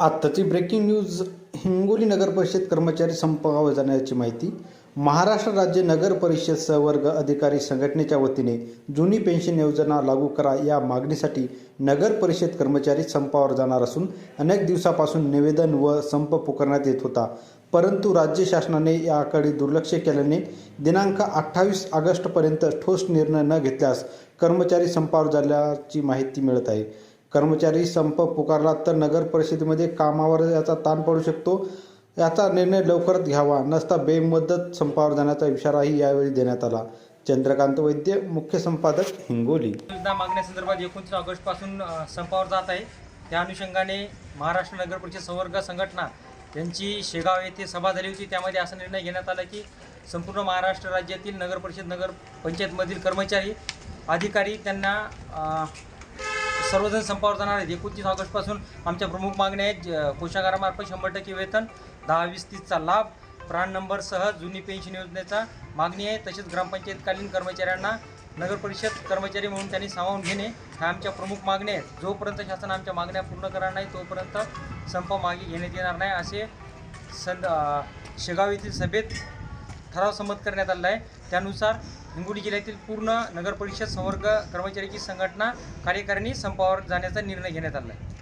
आत्ताची breaking news Hingoli नगर परिषद कर्मचारी संपावर जाण्याची माहिती. महाराष्ट्र राज्य नगर परिषद सहवर्ग अधिकारी संघटनेच्या वतीने जुनी पेन्शन योजना लागू करा या मागणीसाठी नगर परिषद कर्मचारी संपावर जाणार असून अनेक दिवसापासून निवेदन व संप पुकारण्यात येत होता. परंतु राज्य शासनाने याकडे दुर्लक्ष केल्याने दिनांक अठ्ठावीस ऑगस्टपर्यंत ठोस निर्णय न घेतल्यास कर्मचारी संपावर झाल्याची माहिती मिळत आहे. कर्मचारी संप पुकारला तर नगर परिषदेमध्ये कामावर याचा ताण पडू शकतो. याचा निर्णय लवकरच घ्यावा. नसता बेमुदत संपावर जाण्याचा इशाराही यावेळी देण्यात आला. चंद्रकांत वैद्य मुख्य संपादक हिंगोली. योजना मागण्यासंदर्भात एकोणतीस ऑगस्टपासून पासून संपावर जात आहे. त्या अनुषंगाने महाराष्ट्र नगर परिषद संवर्ग संघटना यांची शेगाव येथे सभा झाली होती. त्यामध्ये असा निर्णय घेण्यात आला की संपूर्ण महाराष्ट्र राज्यातील नगर परिषद नगर पंचायतमधील कर्मचारी अधिकारी त्यांना सर्वजण संपावर जाणार आहेत. एकोणतीस ऑगस्टपासून आमच्या प्रमुख मागण्या आहेत. ज- कोषागारामार्फत शंभर टक्के वेतन दहा वीस तीसचा लाभ प्राण नंबरसह जुनी पेन्शन योजनेचा मागणी आहे. तसेच ग्रामपंचायतकालीन कर्मचाऱ्यांना नगर परिषद कर्मचारी म्हणून त्यांनी सामावून घेणे ह्या आमच्या प्रमुख मागण्या आहेत. जोपर्यंत शासन आमच्या मागण्या पूर्ण करणार नाही तोपर्यंत संप मागे घेण्यात येणार नाही असे संद शेगाव येथील सभेत ठराव संमत करण्यात आलेला आहे. त्यानुसार हिंगोली जिल्ह्यातील पूर्ण नगरपरिषद संवर्ग कर्मचाऱ्याची संघटना कार्यकारिणी संपावर जाण्याचा निर्णय घेण्यात आला आहे.